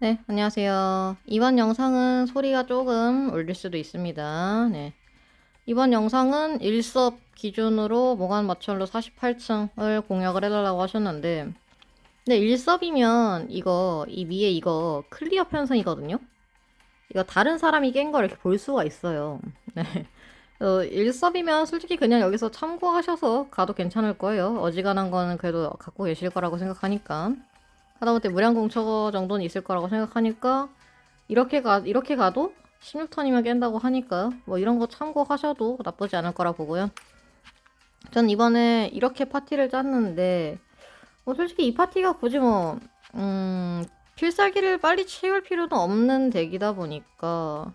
네, 안녕하세요. 이번 영상은 소리가 조금 울릴 수도 있습니다. 네. 이번 영상은 일섭 기준으로 모간 마철로 48층을 공략을 해달라고 하셨는데, 근데 일섭이면 이거, 이 위에 이거 클리어 편성이거든요? 이거 다른 사람이 깬 걸 이렇게 볼 수가 있어요. 네. 어, 일섭이면 솔직히 그냥 여기서 참고하셔서 가도 괜찮을 거예요. 어지간한 거는 그래도 갖고 계실 거라고 생각하니까. 하다못해 무량공처 정도는 있을 거라고 생각하니까 이렇게 가 이렇게 가도 16턴이면 깬다고 하니까 뭐 이런 거 참고하셔도 나쁘지 않을 거라 보고요. 전 이번에 이렇게 파티를 짰는데 뭐 솔직히 이 파티가 굳이 뭐 음, 필살기를 빨리 채울 필요는 없는 덱이다 보니까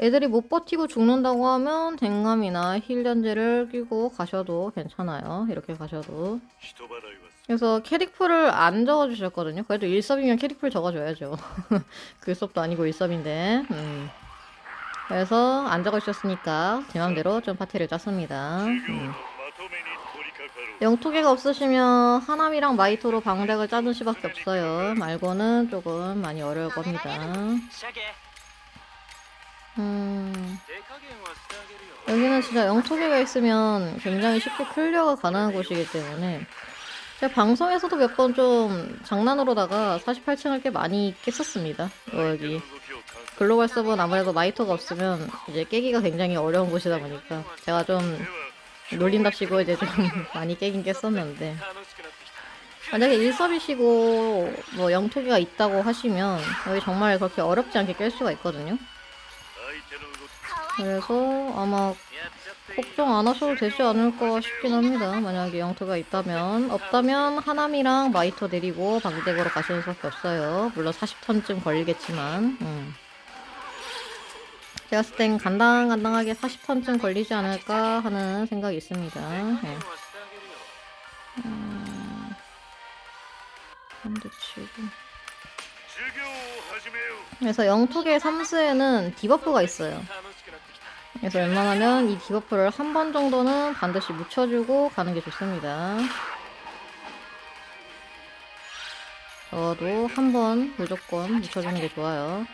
애들이 못 버티고 죽는다고 하면 댕감이나 힐련제를 끼고 가셔도 괜찮아요. 이렇게 가셔도. 그래서 캐릭풀을 안 적어주셨거든요. 그래도 1섭이면 캐릭풀 적어줘야죠. 그 수업도 아니고 1섭인데. 음. 그래서 안 적어주셨으니까 제 맘대로 좀 파티를 짰습니다. 음. 영토계가 없으시면 하남이랑 마이토로 방덱을 짜는 수밖에 없어요. 말고는 조금 많이 어려울 겁니다. 음. 여기는 진짜 영토기가 있으면 굉장히 쉽게 클리어가 가능한 곳이기 때문에 제가 방송에서도 몇 번 좀 장난으로다가 48층을 꽤 많이 깼었습니다. 여기 글로벌 서버는 아무래도 마이터가 없으면 이제 깨기가 굉장히 어려운 곳이다 보니까 제가 좀 놀린답시고 이제 좀 많이 깨긴 깼었는데 만약에 일섭이시고 뭐 영토기가 있다고 하시면 여기 정말 그렇게 어렵지 않게 깰 수가 있거든요. 그래서 아마 걱정 안 하셔도 되지 않을까 싶긴 합니다. 만약에 영토가 있다면 없다면 하남이랑 마이터 내리고 방대고로 가시는 수밖에 없어요. 물론 40턴쯤 걸리겠지만 음. 제가 봤을 땐 간당간당하게 40턴쯤 걸리지 않을까 하는 생각이 있습니다. 네. 음. 음 그래서 영토계 3수에는 디버프가 있어요. 그래서 웬만하면 이 디버프를 한 번 정도는 반드시 묻혀주고 가는 게 좋습니다. 저도 한 번 무조건 묻혀주는 게 좋아요.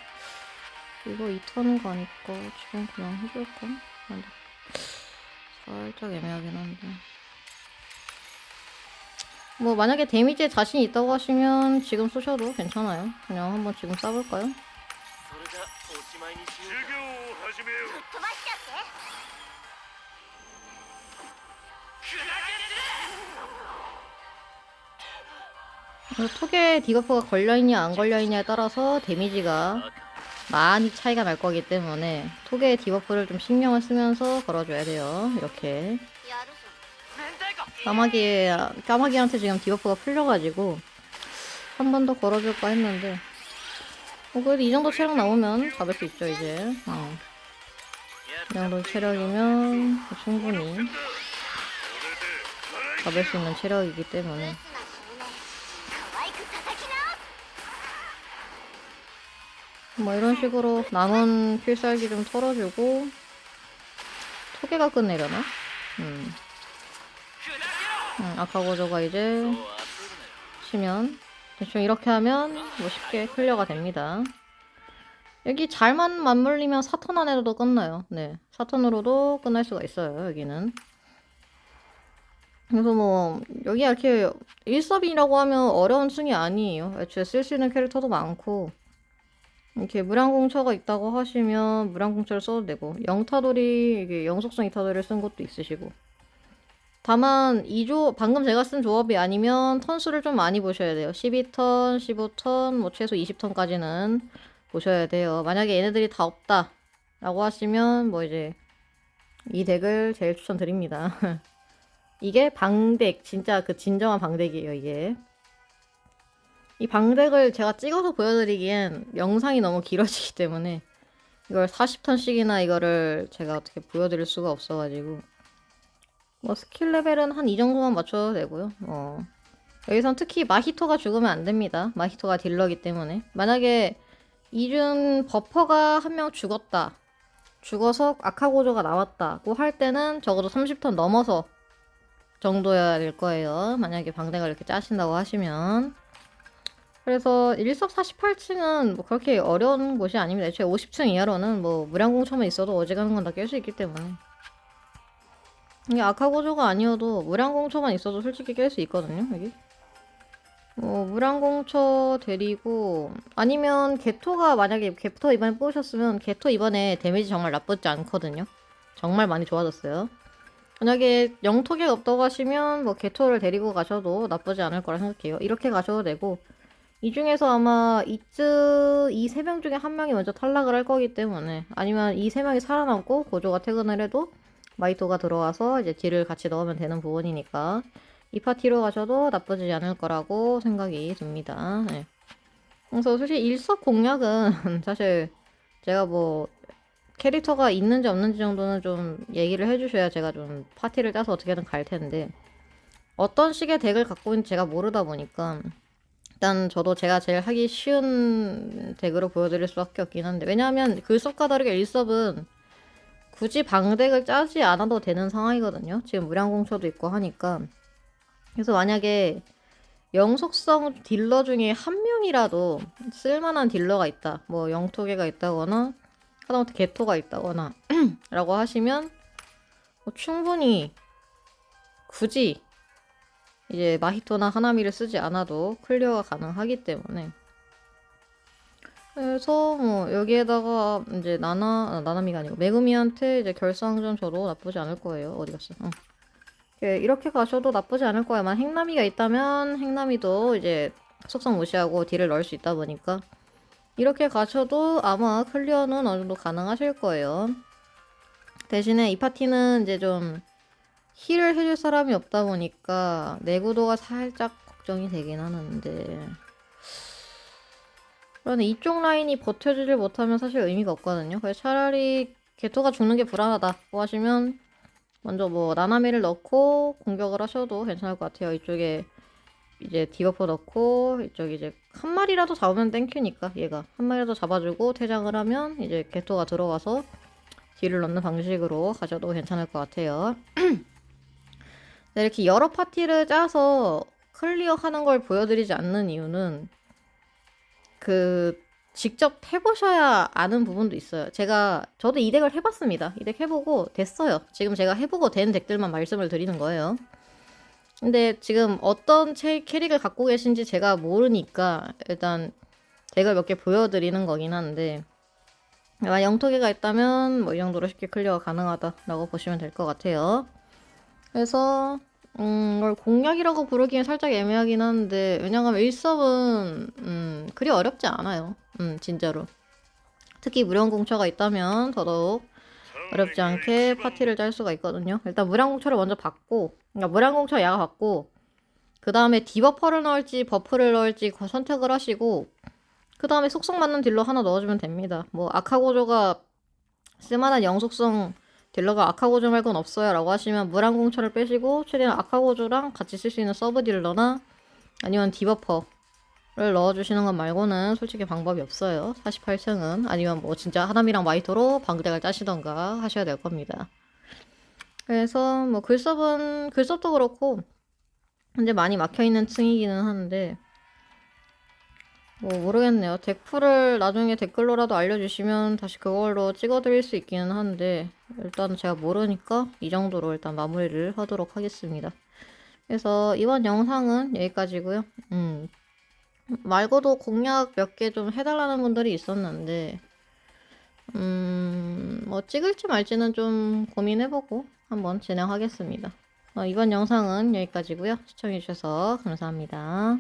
이거 2턴 가니까 지금 그냥 해줄까? 살짝 애매하긴 한데. 뭐 만약에 데미지에 자신이 있다고 하시면 지금 쏘셔도 괜찮아요. 그냥 한번 지금 쏴볼까요? 조심해요. 도망치게. 그 톡에 디버프가 걸려있냐 안 걸려있냐에 따라서 데미지가 많이 차이가 날 거기 때문에 톡에 디버프를 좀 신경을 쓰면서 걸어줘야 돼요. 이렇게. 까마귀, 까마귀한테 지금 디버프가 풀려가지고 한 번 더 걸어줄까 했는데 어, 그래도 이 정도 체력 나오면 잡을 수 있죠, 이제. 어. 정도 체력이면 충분히 잡을 수 있는 체력이기 때문에 뭐 이런 식으로 남은 필살기 좀 털어주고 토개가 끝내려나? 음. 음 아카고조가 이제 치면 대충 이렇게 하면 뭐 쉽게 클리어가 됩니다. 여기 잘만 맞물리면 4턴 안에도 끝나요. 네, 4턴으로도 끝날 수가 있어요. 여기는. 그래서 뭐 여기 이렇게 일섭이라고 하면 어려운 층이 아니에요. 애초에 쓸 수 있는 캐릭터도 많고 이렇게 무량공처가 있다고 하시면 무량공처를 써도 되고 영타돌이 이게 영속성 이타돌을 쓴 것도 있으시고 다만 2조 방금 제가 쓴 조합이 아니면 턴수를 좀 많이 보셔야 돼요. 12턴, 15턴, 뭐 최소 20턴까지는 보셔야 돼요. 만약에 얘네들이 다 없다 라고 하시면 뭐 이제 이 덱을 제일 추천드립니다. 이게 방덱 진짜 그 진정한 방덱이에요, 이게. 이 방덱을 제가 찍어서 보여드리기엔 영상이 너무 길어지기 때문에 이걸 40턴씩이나 이거를 제가 어떻게 보여드릴 수가 없어가지고 뭐 스킬 레벨은 한 이 정도만 맞춰도 되고요. 뭐 여기선 특히 마히토가 죽으면 안 됩니다. 마히토가 딜러기 때문에 만약에 이준 버퍼가 한 명 죽었다. 죽어서 아카고조가 나왔다고 할 때는 적어도 30턴 넘어서 정도여야 될 거예요. 만약에 방대가 이렇게 짜신다고 하시면 그래서 일섭 48층은 뭐 그렇게 어려운 곳이 아닙니다. 애초에 50층 이하로는 뭐 무량공처만 있어도 어지간한 건 다 깰 수 있기 때문에. 이게 아카고조가 아니어도 무량공처만 있어도 솔직히 깰 수 있거든요, 여기. 뭐, 무량공처 데리고, 아니면 개토가 만약에 개토 이번에 뽑으셨으면 개토 이번에 데미지 정말 나쁘지 않거든요. 정말 많이 좋아졌어요. 만약에 영토기가 없다고 하시면 뭐 개토를 데리고 가셔도 나쁘지 않을 거라 생각해요. 이렇게 가셔도 되고, 이 중에서 아마 이츠 이세 명 중에 한 명이 먼저 탈락을 할 거기 때문에 아니면 이 세 명이 살아남고 고조가 퇴근을 해도 마이토가 들어와서 이제 딜을 같이 넣으면 되는 부분이니까 이 파티로 가셔도 나쁘지 않을 거라고 생각이 듭니다. 네. 그래서 솔직히 일석 공략은 사실 제가 뭐 캐릭터가 있는지 없는지 정도는 좀 얘기를 해주셔야 제가 좀 파티를 짜서 어떻게든 갈 텐데 어떤 식의 덱을 갖고 있는지 제가 모르다 보니까 일단 저도 제가 제일 하기 쉬운 덱으로 보여드릴 수밖에 없긴 한데 왜냐하면 글섭과 다르게 일섭은 굳이 방덱을 짜지 않아도 되는 상황이거든요. 지금 무량공처도 있고 하니까 그래서 만약에 영속성 딜러 중에 한 명이라도 쓸만한 딜러가 있다. 뭐 영토개가 있다거나 하다못해 개토가 있다거나 라고 하시면 뭐 충분히 굳이 이제 마히토나 하나미를 쓰지 않아도 클리어가 가능하기 때문에 그래서 뭐 여기에다가 이제 나나 아, 나나미가 아니고 메구미한테 이제 결상전 줘도 나쁘지 않을 거예요. 어디 갔어? 어. 예, 이렇게 가셔도 나쁘지 않을 거예요. 만 행남이가 있다면 행남이도 이제 속성 무시하고 딜을 넣을 수 있다 보니까 이렇게 가셔도 아마 클리어는 어느 정도 가능하실 거예요. 대신에 이 파티는 이제 좀 힐을 해줄 사람이 없다 보니까 내구도가 살짝 걱정이 되긴 하는데 그런데 이쪽 라인이 버텨주질 못하면 사실 의미가 없거든요. 그래서 차라리 개토가 죽는 게 불안하다고 하시면 먼저 뭐 나나미를 넣고 공격을 하셔도 괜찮을 것 같아요. 이쪽에 이제 디버프 넣고 이쪽 이제 한 마리라도 잡으면 땡큐니까 얘가 한 마리라도 잡아주고 퇴장을 하면 이제 개토가 들어와서 딜을 넣는 방식으로 가셔도 괜찮을 것 같아요. 네, 이렇게 여러 파티를 짜서 클리어 하는 걸 보여드리지 않는 이유는 그 직접 해보셔야 아는 부분도 있어요. 제가 저도 이 덱을 해봤습니다. 이 덱 해보고 됐어요. 지금 제가 해보고 된 덱들만 말씀을 드리는 거예요. 근데 지금 어떤 채- 캐릭을 갖고 계신지 제가 모르니까 일단 덱을 몇 개 보여드리는 거긴 한데 만약 영토기가 있다면 뭐 이 정도로 쉽게 클리어가 가능하다라고 보시면 될 것 같아요. 그래서 음, 이걸 공략이라고 부르기엔 살짝 애매하긴 한데 왜냐하면 일섭은 음, 그리 어렵지 않아요. 음, 진짜로. 특히 무령공처가 있다면 더더욱 어렵지 않게 파티를 짤 수가 있거든요. 일단 무량공처를 먼저 받고, 그러니까 무량공처 야가 받고, 그 다음에 디버퍼를 넣을지 버프를 넣을지 그 선택을 하시고, 그 다음에 속성 맞는 딜러 하나 넣어주면 됩니다. 뭐 아카고조가 쓸만한 영속성 딜러가 아카고조 말고는 없어요 라고 하시면 무량공처를 빼시고 최대한 아카고조랑 같이 쓸 수 있는 서브 딜러나 아니면 디버퍼 를 넣어주시는 것 말고는 솔직히 방법이 없어요 48층은 아니면 뭐 진짜 하남이랑 마이토로 방대를 짜시던가 하셔야 될 겁니다 그래서 뭐 글섭은 글섭도 그렇고 현재 많이 막혀 있는 층이기는 한데 뭐 모르겠네요. 덱풀을 나중에 댓글로라도 알려주시면 다시 그걸로 찍어드릴 수 있기는 한데 일단 제가 모르니까 이 정도로 일단 마무리를 하도록 하겠습니다. 그래서 이번 영상은 여기까지고요. 음 말고도 공략 몇개 좀 해달라는 분들이 있었는데 음 뭐 찍을지 말지는 좀 고민해보고 한번 진행하겠습니다. 어, 이번 영상은 여기까지고요. 시청해주셔서 감사합니다.